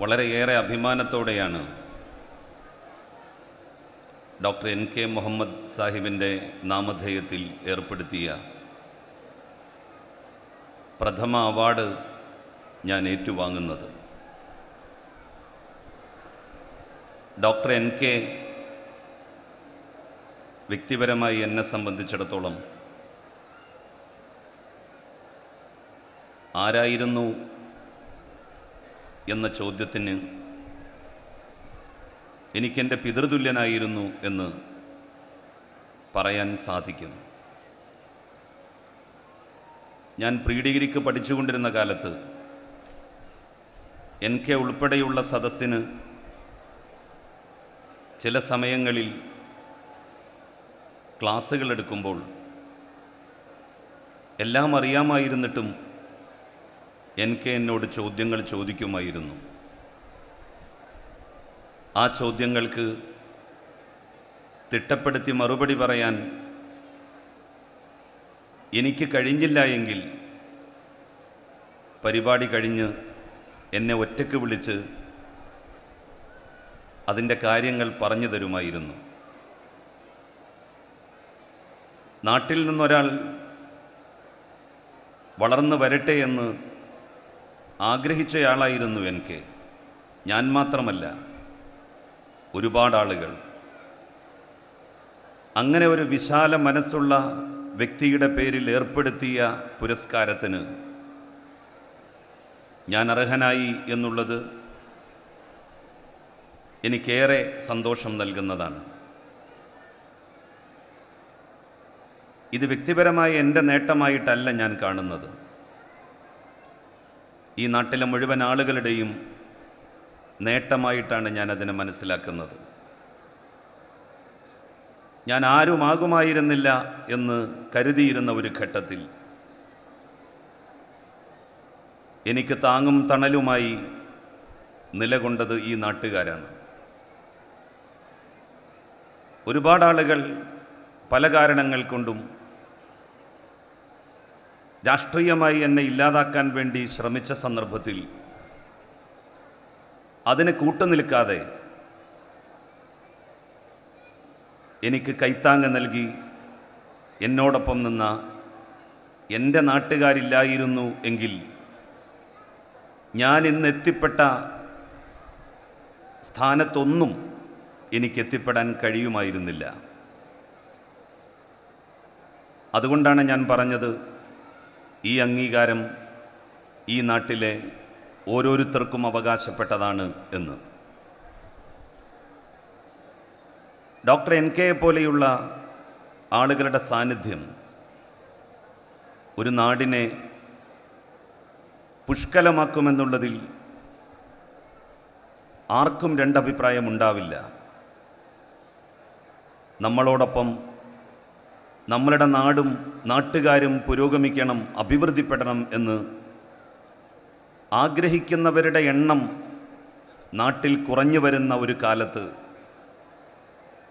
വളരെയേറെ അഭിമാനത്തോടെയാണ് doctor N K Muhammad സാഹിബിന്റെ നാമധേയത്തിൽ ഏർപ്പെടുത്തിയ പ്രഥമ അവാർഡ് ഞാൻ ഏറ്റുവാങ്ങുന്നത്. ഡോക്ടർ എൻ കെ വ്യക്തിപരമായി എന്നെ സംബന്ധിച്ചിടത്തോളം ആരായിരുന്നു എന്ന ചോദ്യത്തിന് എനിക്കെന്റെ പിതൃതുല്യനായിരുന്നു എന്ന് പറയാൻ സാധിക്കും ഞാൻ പ്രീ ഡിഗ്രിക്ക് പഠിച്ചുകൊണ്ടിരുന്ന കാലത്ത് എൻ കെ ഉൾപ്പെടെയുള്ള സദസ്സിന് ചില സമയങ്ങളിൽ ക്ലാസ്സുകൾ എടുക്കുമ്പോൾ എല്ലാം അറിയാമായിരുന്നിട്ടും എൻ കെ എന്നോട് ചോദ്യങ്ങൾ ചോദിക്കുമായിരുന്നു. ആ ചോദ്യങ്ങൾക്ക് തിട്ടപ്പെടുത്തി മറുപടി പറയാൻ എനിക്ക് കഴിഞ്ഞില്ല എങ്കിൽ പരിപാടി കഴിഞ്ഞ് എന്നെ ഒറ്റയ്ക്ക് വിളിച്ച് അതിന്റെ കാര്യങ്ങൾ പറഞ്ഞു തരുമായിരുന്നു. നാട്ടിൽ നിന്നൊരാൾ വളർന്നു വരട്ടെ എന്ന് ആഗ്രഹിച്ചയാളായിരുന്നു എൻ കെ ഞാൻ മാത്രമല്ല ഒരുപാട് ആളുകൾ. അങ്ങനെ ഒരു വിശാല മനസ്സുള്ള വ്യക്തിയുടെ പേരിൽ ഏർപ്പെടുത്തിയ പുരസ്കാരത്തിന് ഞാൻ അർഹനായി എന്നുള്ളത് എനിക്കേറെ സന്തോഷം നൽകുന്നതാണ്. ഇത് വ്യക്തിപരമായ എന്റെ നേട്ടമായിട്ടല്ല ഞാൻ കാണുന്നത്. ഈ നാട്ടിലെ മുഴുവൻ ആളുകളുടെയും നേട്ടമായിട്ടാണ് ഞാൻ അതിനെ മനസ്സിലാക്കുന്നത്. ഞാൻ ആരുമാകുമായിരുന്നില്ല എന്ന് കരുതിയിരുന്ന ഒരു ഘട്ടത്തിൽ എനിക്ക് താങ്ങും തണലുമായി നിലകൊണ്ടത് ഈ നാട്ടുകാരാണ്. ഒരുപാട് ആളുകൾ പല കാരണങ്ങൾ കൊണ്ടും രാഷ്ട്രീയമായി എന്നെ ഇല്ലാതാക്കാൻ വേണ്ടി ശ്രമിച്ച സന്ദർഭത്തിൽ അതിനെ കൂട്ടുനിൽക്കാതെ എനിക്ക് കൈത്താങ്ങ് നൽകി എന്നോടൊപ്പം നിന്ന എന്റെ നാട്ടുകാരില്ലായിരുന്നു എങ്കിൽ ഞാൻ ഇന്ന് എത്തിപ്പെട്ട സ്ഥാനത്തൊന്നും എനിക്കെത്തിപ്പെടാൻ കഴിയുമായിരുന്നില്ല. അതുകൊണ്ടാണ് ഞാൻ പറഞ്ഞത് ഈ അംഗീകാരം ഈ നാട്ടിലെ ഓരോരുത്തർക്കും അവകാശപ്പെട്ടതാണ് എന്ന്. ഡോക്ടർ എൻ കെയെ പോലെയുള്ള ആളുകളുടെ സാന്നിധ്യം ഒരു നാടിനെ പുഷ്കലമാക്കുമെന്നുള്ളതിൽ ആർക്കും രണ്ടഭിപ്രായം ഉണ്ടാവില്ല നമ്മളോടൊപ്പം നമ്മളുടെ നാടും നാട്ടുകാരും പുരോഗമിക്കണം അഭിവൃദ്ധിപ്പെടണം എന്ന് ആഗ്രഹിക്കുന്നവരുടെ എണ്ണം നാട്ടിൽ കുറഞ്ഞു വരുന്ന ഒരു കാലത്ത്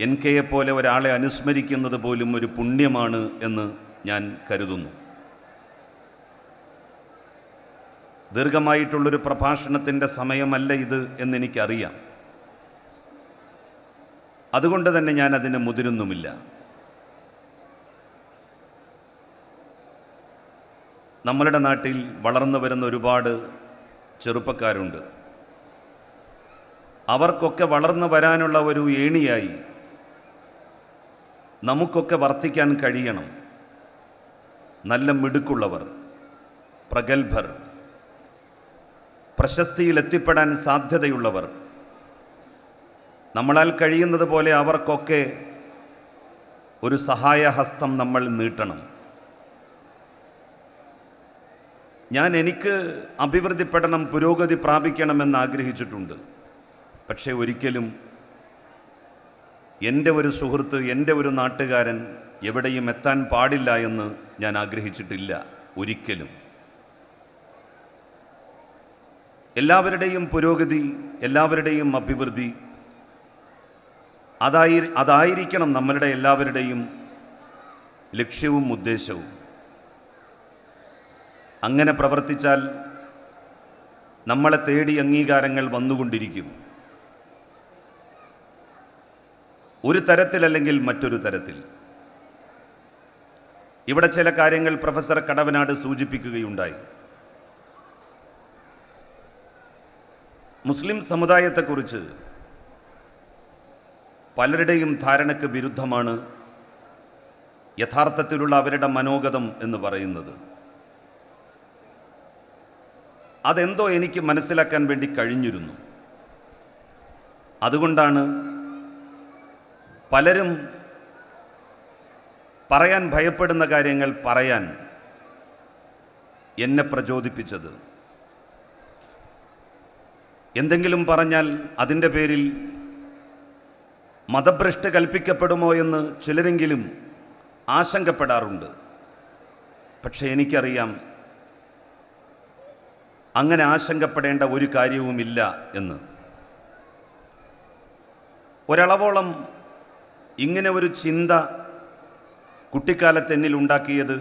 എൻ കെയെ പോലെ ഒരാളെ അനുസ്മരിക്കുന്നത് പോലും ഒരു പുണ്യമാണ് എന്ന് ഞാൻ കരുതുന്നു. ദീർഘമായിട്ടുള്ളൊരു പ്രഭാഷണത്തിന്റെ സമയമല്ല ഇത് എന്നെനിക്കറിയാം. അതുകൊണ്ട് തന്നെ ഞാൻ അതിന് മുതിരുന്നുമില്ല. നമ്മളുടെ നാട്ടിൽ വളർന്നു വരുന്ന ഒരുപാട് ചെറുപ്പക്കാരുണ്ട്. അവർക്കൊക്കെ വളർന്നു വരാനുള്ള ഒരു ഏണിയായി നമുക്കൊക്കെ വർത്തിക്കാൻ കഴിയണം. നല്ല മിടുക്കുള്ളവർ പ്രഗത്ഭർ പ്രശസ്തിയിൽ എത്തിപ്പെടാൻ സാധ്യതയുള്ളവർ. നമ്മളാൽ കഴിയുന്നത് പോലെ അവർക്കൊക്കെ ഒരു സഹായഹസ്തം നമ്മൾ നീട്ടണം. ഞാൻ എനിക്ക് അഭിവൃദ്ധിപ്പെടണം പുരോഗതി പ്രാപിക്കണമെന്ന് ആഗ്രഹിച്ചിട്ടുണ്ട്. പക്ഷേ ഒരിക്കലും എന്റെ ഒരു സുഹൃത്ത് എന്റെ ഒരു നാട്ടുകാരൻ എവിടെയും എത്താൻ പാടില്ല എന്ന് ഞാൻ ആഗ്രഹിച്ചിട്ടില്ല ഒരിക്കലും. എല്ലാവരുടെയും പുരോഗതി എല്ലാവരുടെയും അഭിവൃദ്ധി അതായി അതായിരിക്കണം നമ്മളുടെ എല്ലാവരുടെയും ലക്ഷ്യവും ഉദ്ദേശവും. അങ്ങനെ പ്രവർത്തിച്ചാൽ നമ്മളെ തേടി അംഗീകാരങ്ങൾ വന്നുകൊണ്ടിരിക്കും. ഒരു തരത്തിലല്ലെങ്കിൽ മറ്റൊരു തരത്തിൽ. ഇവിടെ ചില കാര്യങ്ങൾ പ്രൊഫസർ കടവനാട് സൂചിപ്പിക്കുകയുണ്ടായി. മുസ്ലിം സമുദായത്തെക്കുറിച്ച് പലരുടെയും ധാരണയ്ക്ക് വിരുദ്ധമാണ് യഥാർത്ഥത്തിലുള്ള അവരുടെ മനോഗതം എന്ന് പറയുന്നത്. അതെന്തോ എനിക്ക് മനസ്സിലാക്കാൻ വേണ്ടി കഴിഞ്ഞിരുന്നു. അതുകൊണ്ടാണ് പലരും പറയാൻ ഭയപ്പെടുന്ന കാര്യങ്ങൾ പറയാൻ എന്നെ പ്രചോദിപ്പിച്ചത്. എന്തെങ്കിലും പറഞ്ഞാൽ അതിന്റെ പേരിൽ മതഭ്രഷ്ട് കൽപ്പിക്കപ്പെടുമോ എന്ന് ചിലരെങ്കിലും ആശങ്കപ്പെടാറുണ്ട്. പക്ഷേ എനിക്കറിയാം അങ്ങനെ ആശങ്കപ്പെടേണ്ട ഒരു കാര്യവുമില്ല എന്ന്. ഒരളവോളം ഇങ്ങനെ ഒരു ചിന്ത കുട്ടിക്കാലത്ത് എന്നിൽ ഉണ്ടാക്കിയത്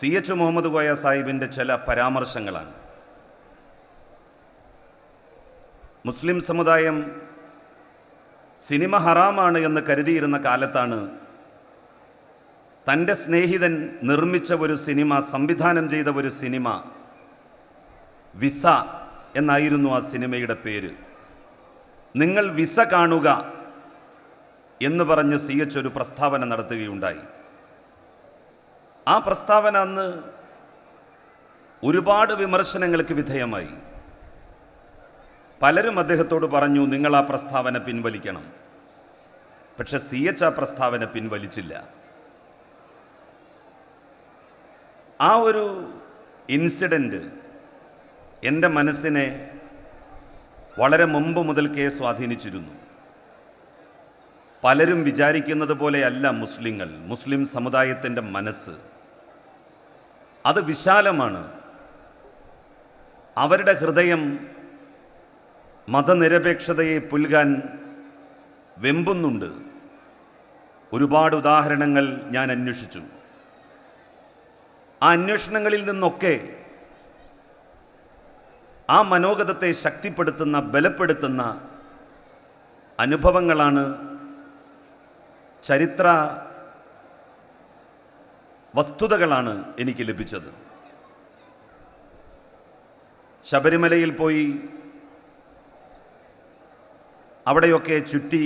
സി എച്ച് മുഹമ്മദ് കോയ സാഹിബിന്റെ ചില പരാമർശങ്ങളാണ്. മുസ്ലിം സമുദായം സിനിമ ഹറാമാണ് എന്ന് കരുതിയിരുന്ന കാലത്താണ് തന്റെ സ്നേഹിതൻ നിർമ്മിച്ച ഒരു സിനിമ സംവിധാനം ചെയ്ത ഒരു സിനിമ വിസ എന്നായിരുന്നു ആ സിനിമയുടെ പേര്. നിങ്ങൾ വിസ കാണുക എന്ന് പറഞ്ഞ് സി എച്ച് ഒരു പ്രസ്താവന നടത്തുകയുണ്ടായി. ആ പ്രസ്താവന അന്ന് ഒരുപാട് വിമർശനങ്ങൾക്ക് വിധേയമായി. പലരും അദ്ദേഹത്തോട് പറഞ്ഞു നിങ്ങൾ ആ പ്രസ്താവന പിൻവലിക്കണം. പക്ഷെ സി എച്ച് ആ പ്രസ്താവന പിൻവലിച്ചില്ല. ആ ഒരു ഇൻസിഡന്റ് എന്റെ മനസ്സിനെ വളരെ മുമ്പ് മുതൽക്കേ സ്വാധീനിച്ചിരുന്നു. പലരും വിചാരിക്കുന്നത് പോലെയല്ല മുസ്ലിങ്ങൾ മുസ്ലിം സമുദായത്തിന്റെ മനസ്സ്. അത് വിശാലമാണ്. അവരുടെ ഹൃദയം മതനിരപേക്ഷതയെ പുൽകാൻ വെമ്പുന്നുണ്ട്. ഒരുപാട് ഉദാഹരണങ്ങൾ ഞാൻ അന്വേഷിച്ചു. ആ അന്വേഷണങ്ങളിൽ നിന്നൊക്കെ ആ മനോഗതത്തെ ശക്തിപ്പെടുത്തുന്ന ബലപ്പെടുത്തുന്ന അനുഭവങ്ങളാണ് ചരിത്ര വസ്തുതകളാണ് എനിക്ക് ലഭിച്ചത്. ശബരിമലയിൽ പോയി അവിടെയൊക്കെ ചുറ്റി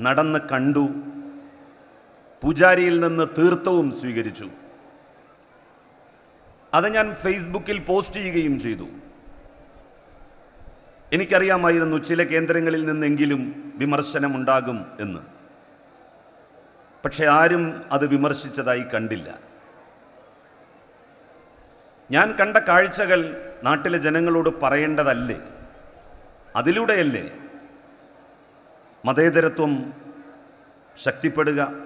നടന്ന് കണ്ടു. പൂജാരിയിൽ നിന്ന് തീർത്ഥവും സ്വീകരിച്ചു. അത് ഞാൻ ഫേസ്ബുക്കിൽ പോസ്റ്റ് ചെയ്യുകയും ചെയ്തു. എനിക്കറിയാമായിരുന്നു ചില കേന്ദ്രങ്ങളിൽ നിന്നെങ്കിലും വിമർശനമുണ്ടാകും എന്ന്. പക്ഷെ ആരും അത് വിമർശിച്ചതായി കണ്ടില്ല. ഞാൻ കണ്ട കാഴ്ചകൾ നാട്ടിലെ ജനങ്ങളോട് പറയേണ്ടതല്ലേ? അതിലൂടെയല്ലേ? മതേതരത്വം ശക്തിപ്പെടുക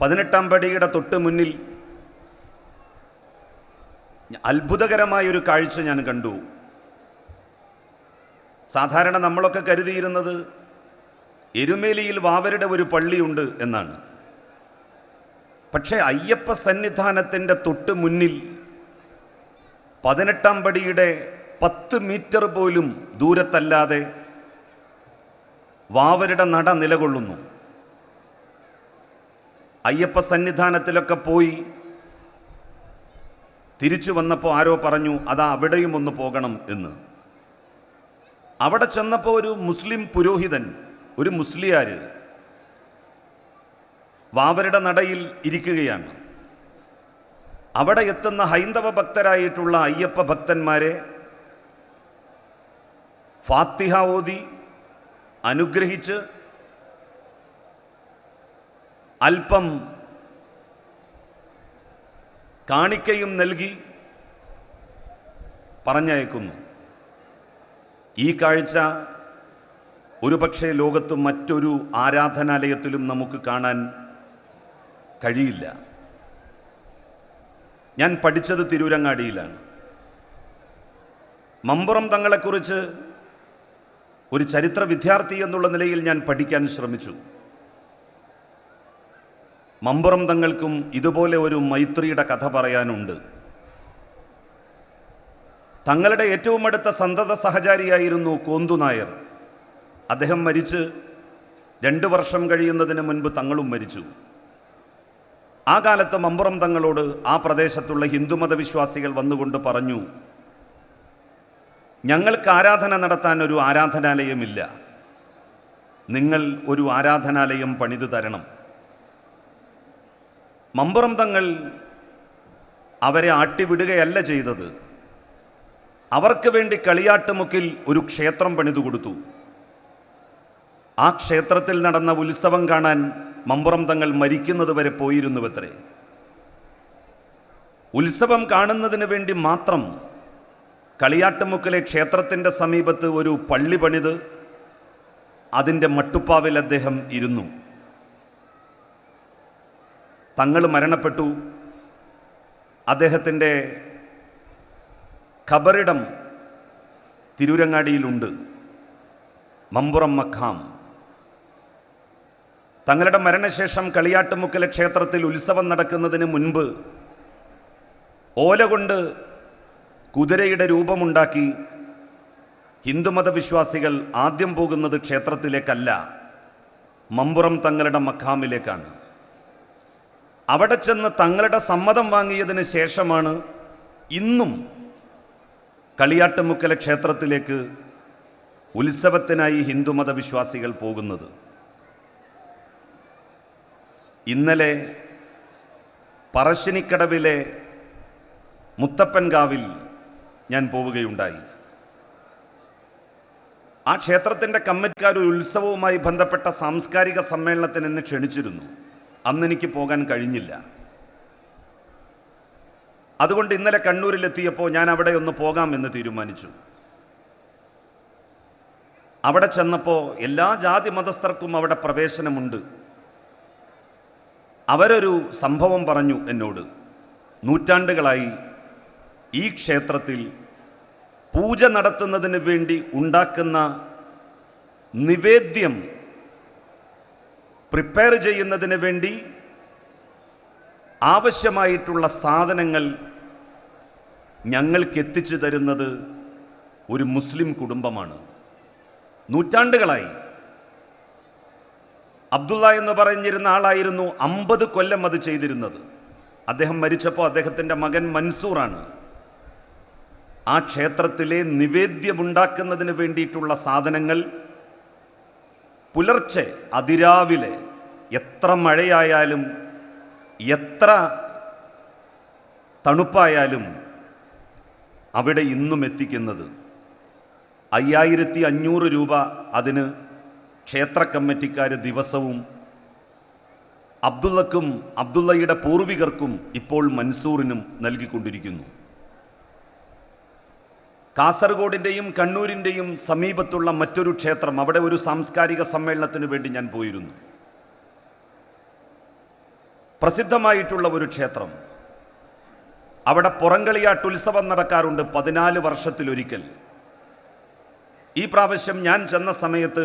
പതിനെട്ടാം പടിയുടെ തൊട്ട് മുന്നിൽ അത്ഭുതകരമായ ഒരു കാഴ്ച ഞാൻ കണ്ടു. സാധാരണ നമ്മളൊക്കെ കരുതിയിരുന്നത് എരുമേലിയിൽ വാവരുടെ ഒരു പള്ളിയുണ്ട് എന്നാണ്. പക്ഷേ അയ്യപ്പ സന്നിധാനത്തിന്റെ തൊട്ട് മുന്നിൽ പതിനെട്ടാം പടിയുടെ പത്ത് മീറ്റർ പോലും ദൂരത്തല്ലാതെ വാവരുടെ നട നിലകൊള്ളുന്നു. അയ്യപ്പ സന്നിധാനത്തിലൊക്കെ പോയി തിരിച്ചു വന്നപ്പോൾ ആരോ പറഞ്ഞു അതാ അവിടെയും ഒന്ന് പോകണം എന്ന്. അവിടെ ചെന്നപ്പോൾ ഒരു മുസ്ലിം പുരോഹിതൻ ഒരു മുസ്ലിയാർ വാവരുടെ നടയിൽ ഇരിക്കുകയാണ്. അവിടെ എത്തുന്ന ഹൈന്ദവ ഭക്തരായിട്ടുള്ള അയ്യപ്പ ഭക്തന്മാരെ ഫാത്തിഹ ഓതി അനുഗ്രഹിച്ച് അല്പം കാണിക്കയും നൽകി പറഞ്ഞയക്കുന്നു. ഈ കാഴ്ച ഒരുപക്ഷെ ലോകത്ത് മറ്റൊരു ആരാധനാലയത്തിലും നമുക്ക് കാണാൻ കഴിയില്ല. ഞാൻ പഠിച്ചത് തിരൂരങ്ങാടിയിലാണ്. മമ്പുറം തങ്ങളെക്കുറിച്ച് ഒരു ചരിത്ര വിദ്യാർത്ഥി എന്നുള്ള നിലയിൽ ഞാൻ പഠിക്കാൻ ശ്രമിച്ചു. മമ്പുറം തങ്ങൾക്കും ഇതുപോലെ ഒരു മൈത്രിയുടെ കഥ പറയാനുണ്ട്. തങ്ങളുടെ ഏറ്റവും അടുത്ത സന്തത സഹചാരിയായിരുന്നു കോന്തു നായർ. അദ്ദേഹം മരിച്ച് രണ്ട് വർഷം കഴിയുന്നതിന് മുൻപ് തങ്ങളും മരിച്ചു. ആ കാലത്ത് മമ്പുറം തങ്ങളോട് ആ പ്രദേശത്തുള്ള ഹിന്ദുമത വിശ്വാസികൾ വന്നുകൊണ്ട് പറഞ്ഞു ഞങ്ങൾക്ക് ആരാധന നടത്താൻ ഒരു ആരാധനാലയമില്ല. നിങ്ങൾ ഒരു ആരാധനാലയം പണിതു തരണം. മമ്പുറം തങ്ങൾ അവരെ ആട്ടിവിടുകയല്ല ചെയ്തത്. അവർക്ക് വേണ്ടി കളിയാട്ടുമുക്കിൽ ഒരു ക്ഷേത്രം പണിതു കൊടുത്തു. ആ ക്ഷേത്രത്തിൽ നടന്ന ഉത്സവം കാണാൻ മമ്പുറം തങ്ങൾ മരിക്കുന്നത് വരെ പോയിരുന്നുവത്രേ. ഉത്സവം കാണുന്നതിന് വേണ്ടി മാത്രം കളിയാട്ടുമുക്കിലെ ക്ഷേത്രത്തിന്റെ സമീപത്ത് ഒരു പള്ളി പണിത് അതിന്റെ മട്ടുപ്പാവിൽ അദ്ദേഹം ഇരുന്നു. തങ്ങൾ മരണപ്പെട്ടു. അദ്ദേഹത്തിന്റെ ഖബറിടം തിരൂരങ്ങാടിയിലുണ്ട്. മമ്പുറം മഖാം. തങ്ങളുടെ മരണശേഷം കളിയാട്ടുമുക്കലെ ക്ഷേത്രത്തിൽ ഉത്സവം നടക്കുന്നതിന് മുൻപ് ഓല കൊണ്ട് കുതിരയുടെ രൂപമുണ്ടാക്കി ഹിന്ദുമത വിശ്വാസികൾ ആദ്യം പോകുന്നത് ക്ഷേത്രത്തിലേക്കല്ല മമ്പുറം തങ്ങളുടെ മഖാമിലേക്കാണ്. അവിടെ ചെന്ന് തങ്ങളുടെ സമ്മതം വാങ്ങിയതിന് ശേഷമാണ് ഇന്നും കളിയാട്ടുമുക്കല ക്ഷേത്രത്തിലേക്ക് ഉത്സവത്തിനായി ഹിന്ദുമത വിശ്വാസികൾ പോകുന്നത്. ഇന്നലെ പറശ്ശിനിക്കടവിലെ മുത്തപ്പൻകാവിൽ ഞാൻ പോവുകയുണ്ടായി. ആ ക്ഷേത്രത്തിന്റെ കമ്മിറ്റിക്കാർ ഒരു ഉത്സവവുമായി ബന്ധപ്പെട്ട സാംസ്കാരിക സമ്മേളനത്തിന് എന്നെ ക്ഷണിച്ചിരുന്നു. അന്ന് എനിക്ക് പോകാൻ കഴിഞ്ഞില്ല. അതുകൊണ്ട് ഇന്നലെ കണ്ണൂരിലെത്തിയപ്പോൾ ഞാൻ അവിടെ ഒന്ന് പോകാമെന്ന് തീരുമാനിച്ചു. അവിടെ ചെന്നപ്പോൾ എല്ലാ ജാതി മതസ്ഥർക്കും അവിടെ പ്രവേശനമുണ്ട്. അവരൊരു സംഭവം പറഞ്ഞു എന്നോട്. നൂറ്റാണ്ടുകളായി ഈ ക്ഷേത്രത്തിൽ പൂജ നടത്തുന്നതിന് വേണ്ടി ഉണ്ടാക്കുന്ന നിവേദ്യം പ്രിപ്പയർ ചെയ്യുന്നതിന് വേണ്ടി ആവശ്യമായിട്ടുള്ള സാധനങ്ങൾ ഞങ്ങൾക്ക് എത്തിച്ചു തരുന്നത് ഒരു മുസ്ലിം കുടുംബമാണ്. നൂറ്റാണ്ടുകളായി. അബ്ദുള്ള എന്ന് പറഞ്ഞിരുന്ന ആളായിരുന്നു അമ്പത് കൊല്ലം അത് ചെയ്തിരുന്നത്. അദ്ദേഹം മരിച്ചപ്പോൾ അദ്ദേഹത്തിന്റെ മകൻ മൻസൂറാണ്. ആ ക്ഷേത്രത്തിലെ നിവേദ്യമുണ്ടാക്കുന്നതിന് വേണ്ടിയിട്ടുള്ള സാധനങ്ങൾ പുലർച്ചെ അതിരാവിലെ എത്ര മഴയായാലും എത്ര തണുപ്പായാലും അവിടെ ഇന്നും എത്തിക്കുന്നത്. അയ്യായിരത്തി അഞ്ഞൂറ് രൂപ അതിന് ക്ഷേത്ര കമ്മിറ്റിക്കാർ ദിവസവും അബ്ദുള്ളക്കും അബ്ദുള്ളയുടെ പൂർവികർക്കും ഇപ്പോൾ മൻസൂറിനും നൽകിക്കൊണ്ടിരിക്കുന്നു. കാസർഗോഡിന്റെയും കണ്ണൂരിന്റെയും സമീപത്തുള്ള മറ്റൊരു ക്ഷേത്രം അവിടെ ഒരു സാംസ്കാരിക സമ്മേളനത്തിന് വേണ്ടി ഞാൻ പോയിരുന്നു. പ്രസിദ്ധമായിട്ടുള്ള ഒരു ക്ഷേത്രം. അവിടെ പുറങ്കളിയാട്ട് ഉത്സവം നടക്കാറുണ്ട് പതിനാല് വർഷത്തിലൊരിക്കൽ. ഈ പ്രാവശ്യം ഞാൻ ചെന്ന സമയത്ത്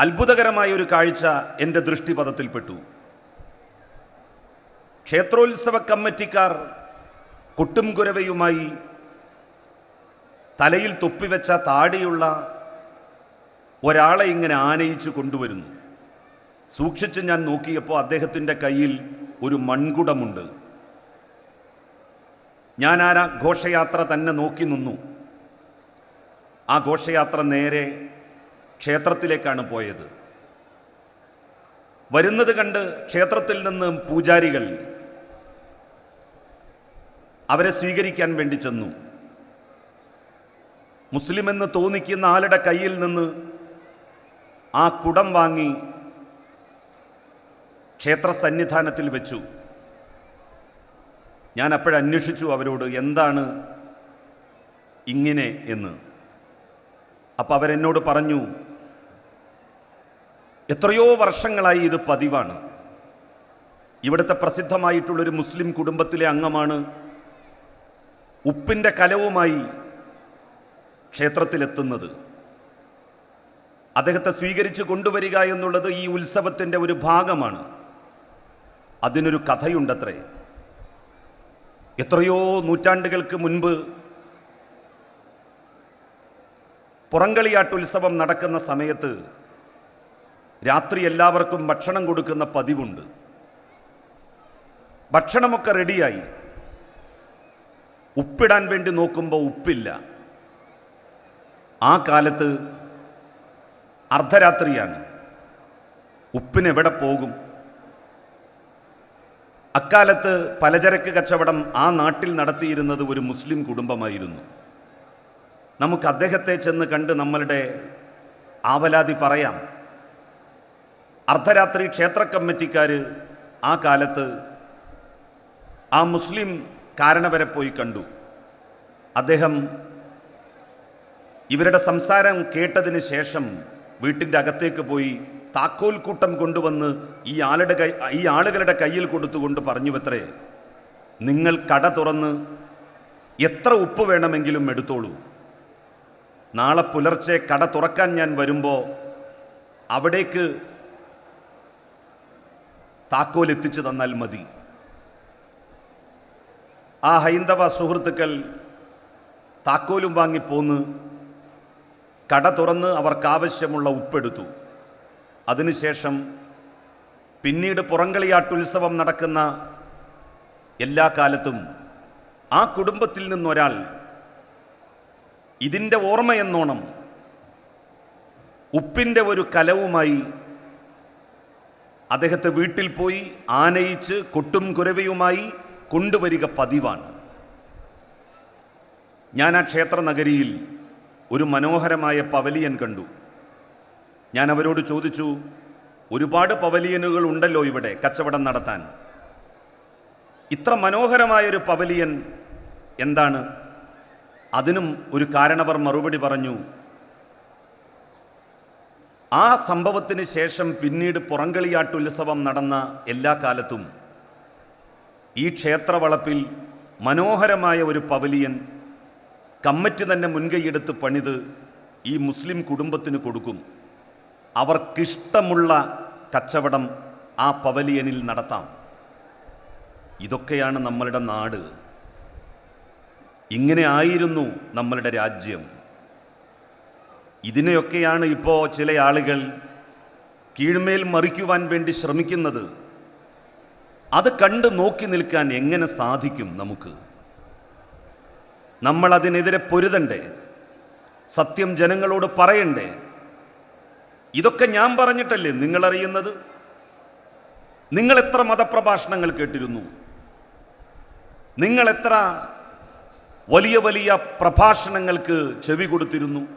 അത്ഭുതകരമായ ഒരു കാഴ്ച എന്റെ ദൃഷ്ടിപഥത്തിൽപ്പെട്ടു. ക്ഷേത്രോത്സവ കമ്മിറ്റിക്കാർ കൊട്ടും കുരവയുമായി തലയിൽ തൊപ്പിവെച്ച താടിയുള്ള ഒരാളെ ഇങ്ങനെ ആനയിച്ച് കൊണ്ടുവരുന്നു. സൂക്ഷിച്ച് ഞാൻ നോക്കിയപ്പോൾ അദ്ദേഹത്തിന്റെ കയ്യിൽ ഒരു മൺകുടമുണ്ട്. ഞാൻ ആ ഘോഷയാത്ര തന്നെ നോക്കി നിന്നു. ആ ഘോഷയാത്ര നേരെ ക്ഷേത്രത്തിലേക്കാണ് പോയത്. വരുന്നത് കണ്ട് ക്ഷേത്രത്തിൽ നിന്ന് പൂജാരികൾ അവരെ സ്വീകരിക്കാൻ വേണ്ടി ചെന്നു. മുസ്ലിം എന്ന് തോന്നിക്കുന്ന ആളുടെ കയ്യിൽ നിന്ന് ആ കുടം വാങ്ങി ക്ഷേത്ര സന്നിധാനത്തിൽ വെച്ചു. ഞാൻ അപ്പോഴന്വേഷിച്ചു അവരോട് എന്താണ് ഇങ്ങനെ എന്ന്? അപ്പം അവരെന്നോട് പറഞ്ഞു എത്രയോ വർഷങ്ങളായി ഇത് പതിവാണ്. ഇവിടുത്തെ പ്രസിദ്ധമായിട്ടുള്ളൊരു മുസ്ലിം കുടുംബത്തിലെ അംഗമാണ് ഉപ്പിന്റെ കലവുമായി ക്ഷേത്രത്തിലെത്തുന്നത്. അദ്ദേഹത്തെ സ്വീകരിച്ച് കൊണ്ടുവരിക എന്നുള്ളത് ഈ ഉത്സവത്തിന്റെ ഒരു ഭാഗമാണ്. അതിനൊരു കഥയുണ്ടത്രേ. എത്രയോ നൂറ്റാണ്ടുകൾക്ക് മുൻപ് പുറങ്കളിയാട്ടുത്സവം നടക്കുന്ന സമയത്ത് രാത്രി എല്ലാവർക്കും ഭക്ഷണം കൊടുക്കുന്ന പതിവുണ്ട്. ഭക്ഷണമൊക്കെ റെഡിയായി. ഉപ്പിടാൻ വേണ്ടി നോക്കുമ്പോൾ ഉപ്പില്ല. ആ കാലത്ത് അർദ്ധരാത്രിയാണ്. ഉപ്പിനെവിടെ പോകും? അക്കാലത്ത് പലചരക്ക് കച്ചവടം ആ നാട്ടിൽ നടത്തിയിരുന്നത് ഒരു മുസ്ലിം കുടുംബമായിരുന്നു. നമുക്ക് അദ്ദേഹത്തെ ചെന്ന് കണ്ട് നമ്മളുടെ ആവലാതി പറയാം. അർദ്ധരാത്രി ക്ഷേത്ര കമ്മിറ്റിക്കാർ ആ കാലത്ത് ആ മുസ്ലിം കാരണവരെ പോയി കണ്ടു. അദ്ദേഹം ഇവരുടെ സംസാരം കേട്ടതിന് ശേഷം വീട്ടിന്റെ അകത്തേക്ക് പോയി താക്കോൽ കൂട്ടം കൊണ്ടുവന്ന് ഈ ആളുടെ കൈ ഈ ആളുകളുടെ കയ്യിൽ കൊടുത്തുകൊണ്ട് പറഞ്ഞുവത്രേ നിങ്ങൾ കട തുറന്ന് എത്ര ഉപ്പ് വേണമെങ്കിലും എടുത്തോളൂ. നാളെ പുലർച്ചെ കട തുറക്കാൻ ഞാൻ വരുമ്പോൾ അവിടേക്ക് താക്കോൽ എത്തിച്ചു തന്നാൽ മതി. ആ ഹൈന്ദവ സുഹൃത്തുക്കൾ താക്കോലും വാങ്ങിപ്പോന്ന് കട തുറന്ന് അവർക്കാവശ്യമുള്ള ഉപ്പെടുത്തു. അതിനുശേഷം പിന്നീട് പുറങ്കളിയാട്ടുത്സവം നടക്കുന്ന എല്ലാ കാലത്തും ആ കുടുംബത്തിൽ നിന്നൊരാൾ ഇതിന്റെ ഓർമ്മയെന്നോണം ഉപ്പിന്റെ ഒരു കലവുമായി അദ്ദേഹത്തെ വീട്ടിൽ പോയി ആനയിച്ച് കൊട്ടും കുരവിയുമായി കൊണ്ടുവരിക പതിവാണ്. ഞാൻ ആ ക്ഷേത്ര നഗരിയിൽ ഒരു മനോഹരമായ പവലിയൻ കണ്ടു. ഞാൻ അവരോട് ചോദിച്ചു ഒരുപാട് പവലിയനുകൾ ഉണ്ടല്ലോ ഇവിടെ കച്ചവടം നടത്താൻ. ഇത്ര മനോഹരമായൊരു പവലിയൻ എന്താണ്? അതിനും ഒരു കാരണവർ മറുപടി പറഞ്ഞു ആ സംഭവത്തിന് ശേഷം പിന്നീട് പുറങ്കളിയാട്ടുത്സവം നടന്ന എല്ലാ കാലത്തും ഈ ക്ഷേത്രവളപ്പിൽ മനോഹരമായ ഒരു പവലിയൻ കമ്മിറ്റി തന്നെ മുൻകൈയെടുത്ത് പണിത് ഈ മുസ്ലിം കുടുംബത്തിന് കൊടുക്കും. അവർക്കിഷ്ടമുള്ള കച്ചവടം ആ പവലിയനിൽ നടത്താം. ഇതൊക്കെയാണ് നമ്മളുടെ നാട്. ഇങ്ങനെ ആയിരുന്നു നമ്മളുടെ രാജ്യം. ഇതിനെയൊക്കെയാണ് ഇപ്പോൾ ചില ആളുകൾ കീഴ്മേൽ മറിക്കുവാൻ വേണ്ടി ശ്രമിക്കുന്നത്. അത് കണ്ട് നോക്കി നിൽക്കാൻ എങ്ങനെ സാധിക്കും നമുക്ക്? നമ്മൾ അതിനെതിരെ പൊരുതണ്ടേ? സത്യം ജനങ്ങളോട് പറയണ്ടേ? ഇതൊക്കെ ഞാൻ പറഞ്ഞിട്ടല്ലേ നിങ്ങളറിയുന്നത്? നിങ്ങൾ എത്ര മതപ്രഭാഷണങ്ങൾ കേട്ടിരുന്നു? നിങ്ങൾ എത്ര വലിയ വലിയ പ്രഭാഷണങ്ങൾക്ക് ചെവി കൊടുത്തിരുന്നു?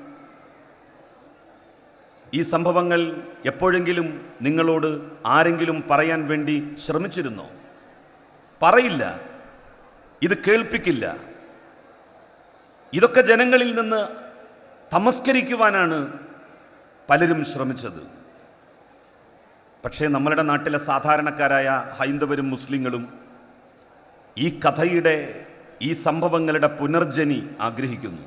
ഈ സംഭവങ്ങൾ എപ്പോഴെങ്കിലും നിങ്ങളോട് ആരെങ്കിലും പറയാൻ വേണ്ടി ശ്രമിച്ചിരുന്നോ? പറയില്ല. ഇത് കേൾപ്പിക്കില്ല. ഇതൊക്കെ ജനങ്ങളിൽ നിന്ന് തമസ്കരിക്കുവാനാണ് പലരും ശ്രമിച്ചത്. പക്ഷേ നമ്മളുടെ നാട്ടിലെ സാധാരണക്കാരായ ഹൈന്ദവരും മുസ്ലിങ്ങളും ഈ കഥയുടെ ഈ സംഭവങ്ങളുടെ പുനർജനി ആഗ്രഹിക്കുന്നു.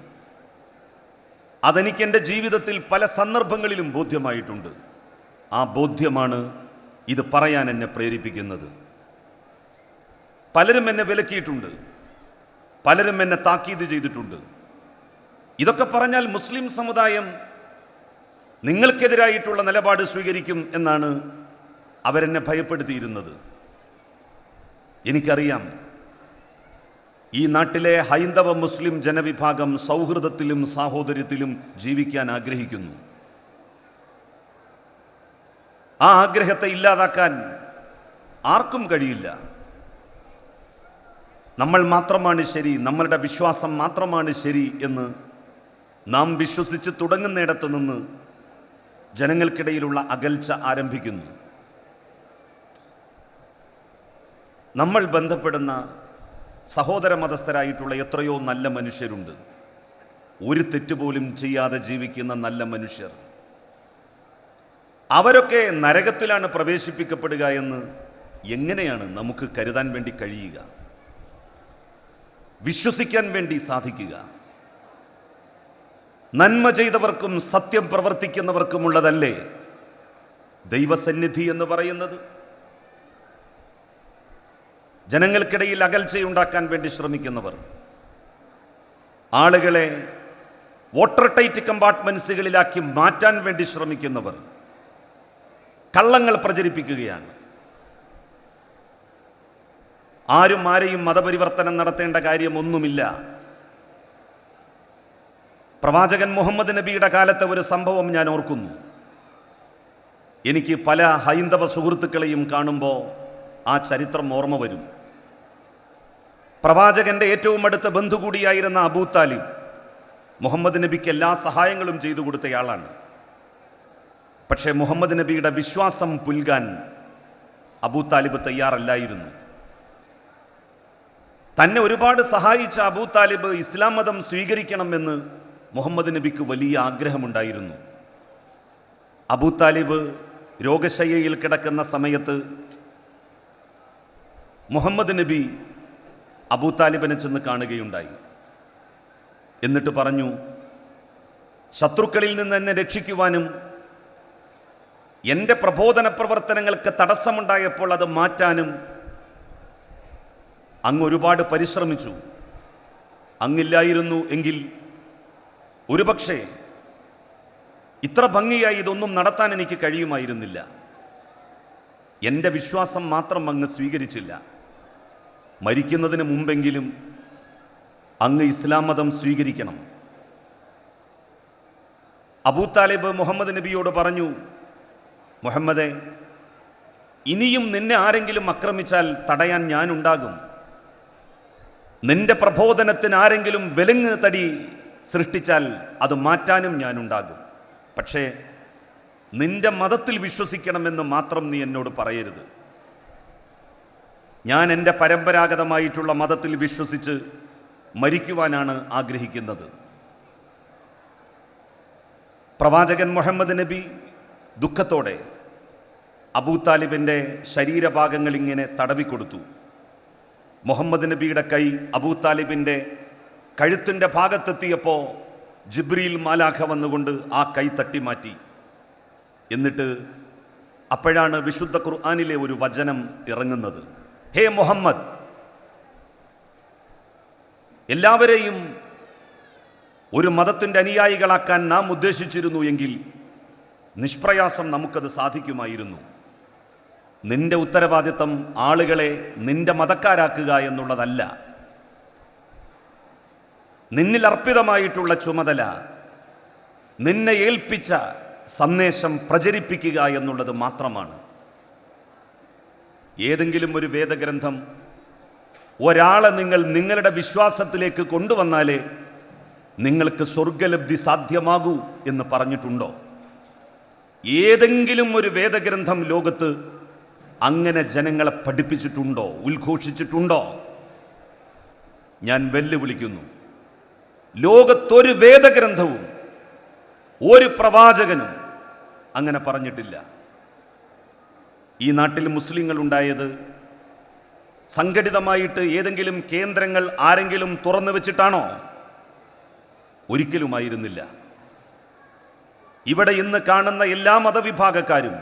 അതെനിക്ക് എന്റെ ജീവിതത്തിൽ പല സന്ദർഭങ്ങളിലും ബോധ്യമായിട്ടുണ്ട്. ആ ബോധ്യമാണ് ഇത് പറയാൻ എന്നെ പ്രേരിപ്പിക്കുന്നത്. പലരും എന്നെ വിലക്കിയിട്ടുണ്ട്. പലരും എന്നെ താക്കീത് ചെയ്തിട്ടുണ്ട്. ഇതൊക്കെ പറഞ്ഞാൽ മുസ്ലിം സമുദായം നിങ്ങൾക്കെതിരായിട്ടുള്ള നിലപാട് സ്വീകരിക്കും എന്നാണ് അവരെന്നെ ഭയപ്പെടുത്തിയിരുന്നത്. എനിക്കറിയാം. ഈ നാട്ടിലെ ഹൈന്ദവ മുസ്ലിം ജനവിഭാഗം സൗഹൃദത്തിലും സാഹോദര്യത്തിലും ജീവിക്കാൻ ആഗ്രഹിക്കുന്നു. ആ ആഗ്രഹത്തെ ഇല്ലാതാക്കാൻ ആർക്കും കഴിയില്ല. നമ്മൾ മാത്രമാണ് ശരി നമ്മളുടെ വിശ്വാസം മാത്രമാണ് ശരി എന്ന് നാം വിശ്വസിച്ച് തുടങ്ങുന്നിടത്ത് നിന്ന് ജനങ്ങൾക്കിടയിലുള്ള അകൽച്ച ആരംഭിക്കുന്നു. നമ്മൾ ബന്ധപ്പെടുന്ന സഹോദര മതസ്ഥരായിട്ടുള്ള എത്രയോ നല്ല മനുഷ്യരുണ്ട്. ഒരു തെറ്റുപോലും ചെയ്യാതെ ജീവിക്കുന്ന നല്ല മനുഷ്യർ. അവരൊക്കെ നരകത്തിലാണ് പ്രവേശിപ്പിക്കപ്പെടുക എന്ന് എങ്ങനെയാണ് നമുക്ക് കരുതാൻ വേണ്ടി കഴിയുക? വിശ്വസിക്കാൻ വേണ്ടി സാധിക്കുക? നന്മ ചെയ്തവർക്കും സത്യം പ്രവർത്തിക്കുന്നവർക്കുമുള്ളതല്ലേ ദൈവസന്നിധി എന്ന് പറയുന്നത്? ജനങ്ങൾക്കിടയിൽ അകൽച്ചയുണ്ടാക്കാൻ വേണ്ടി ശ്രമിക്കുന്നവർ ആളുകളെ വാട്ടർ ടൈറ്റ് കമ്പാർട്ട്മെന്റ്സുകളിലാക്കി മാറ്റാൻ വേണ്ടി ശ്രമിക്കുന്നവർ കള്ളങ്ങൾ പ്രചരിപ്പിക്കുകയാണ്. ആരും ആരെയും മതപരിവർത്തനം നടത്തേണ്ട കാര്യമൊന്നുമില്ല. പ്രവാചകൻ മുഹമ്മദ് നബിയുടെ കാലത്തെ ഒരു സംഭവം ഞാൻ ഓർക്കുന്നു. എനിക്ക് പല ഹൈന്ദവ സുഹൃത്തുക്കളെയും കാണുമ്പോൾ ആ ചരിത്രം ഓർമ്മ വരും. പ്രവാചകന്റെ ഏറ്റവും അടുത്ത ബന്ധു കൂടിയായിരുന്ന അബൂ താലിബ് മുഹമ്മദ് നബിക്ക് എല്ലാ സഹായങ്ങളും ചെയ്തു കൊടുത്തയാളാണ്. പക്ഷേ മുഹമ്മദ് നബിയുടെ വിശ്വാസം പുൽകാൻ അബൂ താലിബ് തയ്യാറല്ലായിരുന്നു. തന്നെ ഒരുപാട് സഹായിച്ച അബൂ താലിബ് ഇസ്ലാം മതം സ്വീകരിക്കണമെന്ന് മുഹമ്മദ് നബിക്ക് വലിയ ആഗ്രഹമുണ്ടായിരുന്നു. അബൂ താലിബ് രോഗശയ്യയിൽ കിടക്കുന്ന സമയത്ത് മുഹമ്മദ് നബി അബൂ താലിബിനെ ചെന്ന് കാണുകയുണ്ടായി. എന്നിട്ട് പറഞ്ഞു ശത്രുക്കളിൽ നിന്ന് എന്നെ രക്ഷിക്കുവാനും എന്റെ പ്രബോധന പ്രവർത്തനങ്ങൾക്ക് തടസ്സമുണ്ടായപ്പോൾ അത് മാറ്റാനും അങ്ങ് ഒരുപാട് പരിശ്രമിച്ചു. അങ്ങില്ലായിരുന്നു എങ്കിൽ ഒരുപക്ഷെ ഇത്ര ഭംഗിയായി ഇതൊന്നും നടത്താൻ എനിക്ക് കഴിയുമായിരുന്നില്ല. എന്റെ വിശ്വാസം മാത്രം അങ്ങ് സ്വീകരിച്ചില്ല. മരിക്കുന്നതിന് മുമ്പെങ്കിലും അങ്ങ് ഇസ്ലാം മതം സ്വീകരിക്കണം. അബൂ താലിബ് മുഹമ്മദ് നബിയോട് പറഞ്ഞു മുഹമ്മദെ ഇനിയും നിന്നെ ആരെങ്കിലും ആക്രമിച്ചാൽ തടയാൻ ഞാനുണ്ടാകും നിന്റെ പ്രബോധനത്തിന് ആരെങ്കിലും വെലുങ്ങ് തടി സൃഷ്ടിച്ചാൽ അത് മാറ്റാനും ഞാനുണ്ടാകും. പക്ഷേ നിന്റെ മതത്തിൽ വിശ്വസിക്കണമെന്ന് മാത്രം നീ എന്നോട് പറയരുത്. ഞാൻ എന്റെ പരമ്പരാഗതമായിട്ടുള്ള മതത്തിൽ വിശ്വസിച്ച് മരിക്കുവാനാണ് ആഗ്രഹിക്കുന്നത്. പ്രവാചകൻ മുഹമ്മദ് നബി ദുഃഖത്തോടെ അബൂ താലിബിന്റെ ശരീരഭാഗങ്ങൾ ഇങ്ങനെ തടവിക്കൊടുത്തു. മുഹമ്മദ് നബിയുടെ കൈ അബൂ താലിബിന്റെ കഴുത്തിന്റെ ഭാഗത്തെത്തിയപ്പോൾ ജിബ്രിയിൽ മാലാഖ വന്നുകൊണ്ട് ആ കൈ തട്ടി മാറ്റി. എന്നിട്ട് അപ്പോഴാണ് വിശുദ്ധ ഖുർആാനിലെ ഒരു വചനം ഇറങ്ങുന്നത്. ഹേ മുഹമ്മദ് എല്ലാവരെയും ഒരു മതത്തിന്റെ അനുയായികളാക്കാൻ നാം ഉദ്ദേശിച്ചിരുന്നു എങ്കിൽ നിഷ്പ്രയാസം നമുക്കത് സാധിക്കുമായിരുന്നു. നിന്റെ ഉത്തരവാദിത്തം ആളുകളെ നിന്റെ മതക്കാരാക്കുക എന്നുള്ളതല്ല. നിന്നിൽ അർപ്പിതമായിട്ടുള്ള ചുമതല നിന്നെ ഏൽപ്പിച്ച സന്ദേശം പ്രചരിപ്പിക്കുക എന്നുള്ളത് മാത്രമാണ്. ഏതെങ്കിലും ഒരു വേദഗ്രന്ഥം ഒരാളെ നിങ്ങൾ നിങ്ങളുടെ വിശ്വാസത്തിലേക്ക് കൊണ്ടുവന്നാലേ നിങ്ങൾക്ക് സ്വർഗലബ്ധി സാധ്യമാകൂ എന്ന് പറഞ്ഞിട്ടുണ്ടോ? ഏതെങ്കിലും ഒരു വേദഗ്രന്ഥം ലോകത്ത് അങ്ങനെ ജനങ്ങളെ പഠിപ്പിച്ചിട്ടുണ്ടോ ഉദ്ഘോഷിച്ചിട്ടുണ്ടോ? ഞാൻ വെല്ലുവിളിക്കുന്നു. ലോകത്തൊരു വേദഗ്രന്ഥവും ഒരു പ്രവാചകനും അങ്ങനെ പറഞ്ഞിട്ടില്ല. ഈ നാട്ടിൽ മുസ്ലിങ്ങൾ ഉണ്ടായത് സംഘടിതമായിട്ട് ഏതെങ്കിലും കേന്ദ്രങ്ങൾ ആരെങ്കിലും തുറന്നു വെച്ചിട്ടാണോ? ഒരിക്കലുമായിരുന്നില്ല. ഇവിടെ ഇന്ന് കാണുന്ന എല്ലാ മതവിഭാഗക്കാരും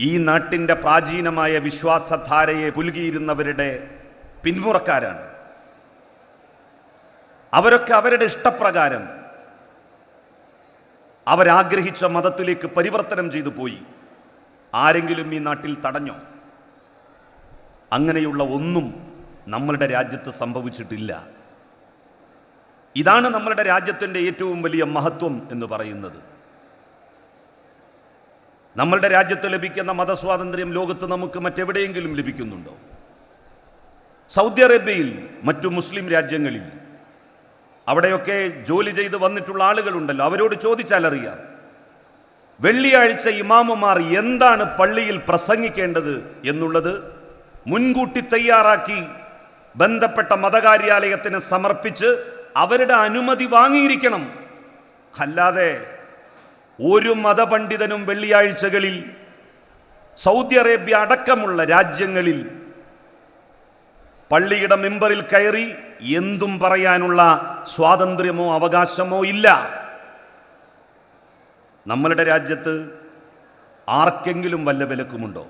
ഈ നാട്ടിന്റെ പ്രാചീനമായ വിശ്വാസധാരയെ പുലുകിയിരുന്നവരുടെ പിന്മുറക്കാരാണ്. അവരൊക്കെ അവരുടെ ഇഷ്ടപ്രകാരം അവരാഗ്രഹിച്ച മതത്തിലേക്ക് പരിവർത്തനം ചെയ്തു പോയി. ആരെങ്കിലും ഈ നാട്ടിൽ തടഞ്ഞോ? അങ്ങനെയുള്ള ഒന്നും നമ്മളുടെ രാജ്യത്ത് സംഭവിച്ചിട്ടില്ല. ഇതാണ് നമ്മളുടെ രാജ്യത്തിന്റെ ഏറ്റവും വലിയ മഹത്വം എന്ന് പറയുന്നത്. നമ്മളുടെ രാജ്യത്ത് ലഭിക്കുന്ന മതസ്വാതന്ത്ര്യം ലോകത്ത് നമുക്ക് മറ്റെവിടെയെങ്കിലും ലഭിക്കുന്നുണ്ടോ? സൗദി അറേബ്യയിൽ മറ്റു മുസ്ലിം രാജ്യങ്ങളിൽ അവിടെയൊക്കെ ജോലി ചെയ്ത് വന്നിട്ടുള്ള ആളുകളുണ്ടല്ലോ അവരോട് ചോദിച്ചാൽ അറിയാം. വെള്ളിയാഴ്ച ഇമാമുമാർ എന്താണ് പള്ളിയിൽ പ്രസംഗിക്കേണ്ടത് എന്നുള്ളത് മുൻകൂട്ടി തയ്യാറാക്കി ബന്ധപ്പെട്ട മതകാര്യാലയത്തിന് സമർപ്പിച്ച് അവരുടെ അനുമതി വാങ്ങിയിരിക്കണം. അല്ലാതെ ഒരു മതപണ്ഡിതനും വെള്ളിയാഴ്ചകളിൽ സൗദി അറേബ്യ അടക്കമുള്ള രാജ്യങ്ങളിൽ പള്ളിയുടെ മെമ്പറിൽ കയറി എന്തും പറയാനുള്ള സ്വാതന്ത്ര്യമോ അവകാശമോ ഇല്ല. നമ്മളുടെ രാജ്യത്ത് ആർക്കെങ്കിലും വല്ല വിലക്കുമുണ്ടോ?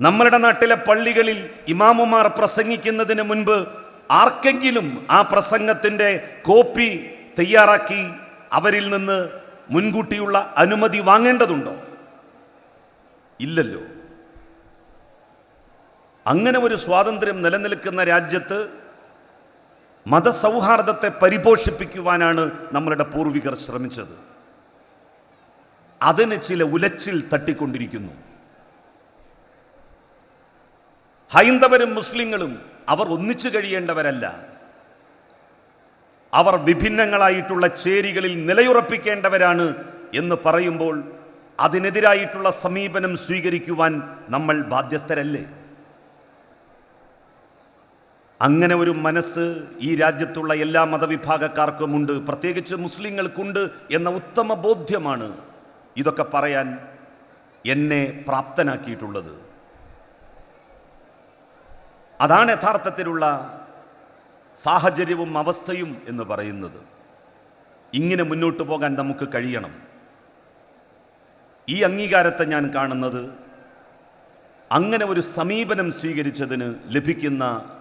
നമ്മളുടെ നാട്ടിലെ പള്ളികളിൽ ഇമാമുമാർ പ്രസംഗിക്കുന്നതിന് മുൻപ് ആർക്കെങ്കിലും ആ പ്രസംഗത്തിന്റെ കോപ്പി തയ്യാറാക്കി അവരിൽ നിന്ന് മുൻകൂട്ടിയുള്ള അനുമതി വാങ്ങേണ്ടതുണ്ടോ? ഇല്ലല്ലോ. അങ്ങനെ ഒരു സ്വാതന്ത്ര്യം നിലനിൽക്കുന്ന രാജ്യത്ത് മതസൗഹാർദ്ദത്തെ പരിപോഷിപ്പിക്കുവാനാണ് നമ്മളുടെ പൂർവികർ ശ്രമിച്ചത്. അതിന് ചില ഉലച്ചിൽ തട്ടിക്കൊണ്ടിരിക്കുന്നു. ഹൈന്ദവരും മുസ്ലിങ്ങളും അവർ ഒന്നിച്ചു കഴിയേണ്ടവരല്ല. അവർ വിഭിന്നങ്ങളായിട്ടുള്ള ചേരികളിൽ നിലയുറപ്പിക്കേണ്ടവരാണ് എന്ന് പറയുമ്പോൾ അതിനെതിരായിട്ടുള്ള സമീപനം സ്വീകരിക്കുവാൻ നമ്മൾ ബാധ്യസ്ഥരല്ലേ? അങ്ങനെ ഒരു മനസ്സ് ഈ രാജ്യത്തുള്ള എല്ലാ മതവിഭാഗക്കാർക്കുമുണ്ട് പ്രത്യേകിച്ച് മുസ്ലിങ്ങൾക്കുണ്ട് എന്ന ഉത്തമ ബോധ്യമാണ് ഇതൊക്കെ പറയാൻ എന്നെ പ്രാപ്തനാക്കിയിട്ടുള്ളത്. അതാണ് യഥാർത്ഥത്തിലുള്ള സാഹചര്യവും അവസ്ഥയും എന്ന് പറയുന്നത്. ഇങ്ങനെ മുന്നോട്ട് പോകാൻ നമുക്ക് കഴിയണം. ഈ അംഗീകാരത്തെ ഞാൻ കാണുന്നത് അങ്ങനെ ഒരു സമീപനം സ്വീകരിച്ചതിന് ലഭിക്കുന്ന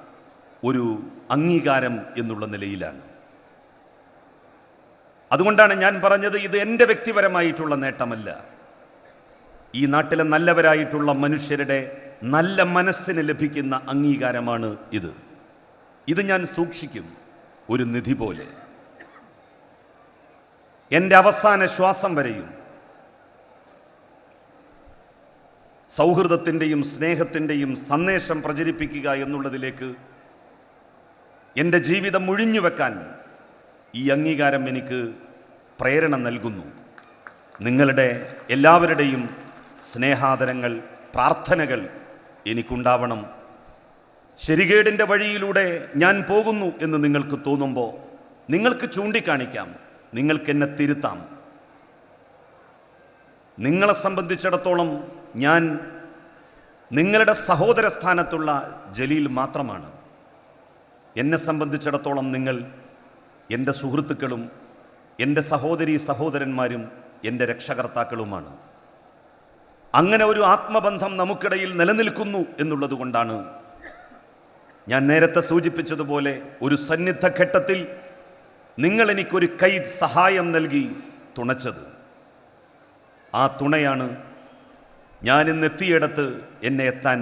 ഒരു അംഗീകാരം എന്നുള്ള നിലയിലാണ്. അതുകൊണ്ടാണ് ഞാൻ പറഞ്ഞത് ഇത് എന്റെ വ്യക്തിപരമായിട്ടുള്ള നേട്ടമല്ല. ഈ നാട്ടിലെ നല്ലവരായിട്ടുള്ള മനുഷ്യരുടെ നല്ല മനസ്സിന് ലഭിക്കുന്ന അംഗീകാരമാണ് ഇത്. ഇത് ഞാൻ സൂക്ഷിക്കും ഒരു നിധി പോലെ. എന്റെ അവസാന ശ്വാസം വരെയും സൗഹൃദത്തിന്റെയും സ്നേഹത്തിന്റെയും സന്ദേശം പ്രചരിപ്പിക്കുക എന്നുള്ളതിലേക്ക് എന്റെ ജീവിതം ഒഴിഞ്ഞു വെക്കാൻ ഈ അംഗീകാരം എനിക്ക് പ്രേരണ നൽകുന്നു. നിങ്ങളുടെ എല്ലാവരുടെയും സ്നേഹാദരങ്ങൾ പ്രാർത്ഥനകൾ എനിക്കുണ്ടാവണം. ശരികേടിന്റെ വഴിയിലൂടെ ഞാൻ പോകുന്നു എന്ന് നിങ്ങൾക്ക് തോന്നുമ്പോൾ നിങ്ങൾക്ക് ചൂണ്ടിക്കാണിക്കാം. നിങ്ങൾക്ക് എന്നെ തിരുത്താം. നിങ്ങളെ സംബന്ധിച്ചിടത്തോളം ഞാൻ നിങ്ങളുടെ സഹോദര സ്ഥാനത്തുള്ള ജലീൽ മാത്രമാണ്. എന്നെ സംബന്ധിച്ചിടത്തോളം നിങ്ങൾ എന്റെ സുഹൃത്തുക്കളും എന്റെ സഹോദരി സഹോദരന്മാരും എന്റെ രക്ഷകർത്താക്കളുമാണ്. അങ്ങനെ ഒരു ആത്മബന്ധം നമുക്കിടയിൽ നിലനിൽക്കുന്നു എന്നുള്ളത് കൊണ്ടാണ് ഞാൻ നേരത്തെ സൂചിപ്പിച്ചതുപോലെ ഒരു സന്നിദ്ധ ഘട്ടത്തിൽ നിങ്ങൾ എനിക്കൊരു കൈ സഹായം നൽകി തുണച്ചത്. ആ തുണയാണ് ഞാൻ ഇന്ന് എത്തിയിടത്ത് എന്നെ എത്താൻ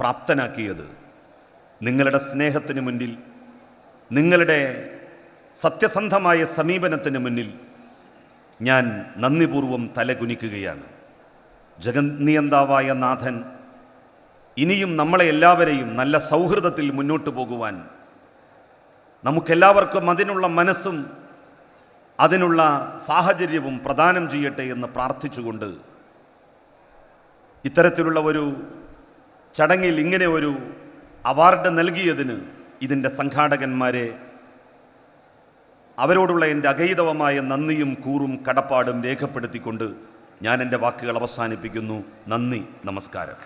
പ്രാപ്തനാക്കിയത്. നിങ്ങളുടെ സ്നേഹത്തിന് മുന്നിൽ നിങ്ങളുടെ സത്യസന്ധമായ സമീപനത്തിന് മുന്നിൽ ഞാൻ നന്ദിപൂർവം തലകുനിക്കുകയാണ്. ജഗന്നിയന്താവായ നാഥൻ ഇനിയും നമ്മളെ എല്ലാവരെയും നല്ല സൗഹൃദത്തിൽ മുന്നോട്ട് പോകുവാൻ നമുക്കെല്ലാവർക്കും അതിനുള്ള മനസ്സും അതിനുള്ള സാഹചര്യവും പ്രദാനം ചെയ്യട്ടെ എന്ന് പ്രാർത്ഥിച്ചുകൊണ്ട് ഇത്തരത്തിലുള്ള ഒരു ചടങ്ങിൽ ഇങ്ങനെ ഒരു അവാർഡ് നൽകിയതിന് ഇതിന്റെ സംഘാടകന്മാരെ അവരോടുള്ള എന്റെ അഗൈതവമായ നന്ദിയും കൂറും കടപ്പാടും രേഖപ്പെടുത്തിക്കൊണ്ട് ഞാൻ എന്റെ വാക്കുകൾ അവസാനിപ്പിക്കുന്നു. നന്ദി നമസ്കാരം.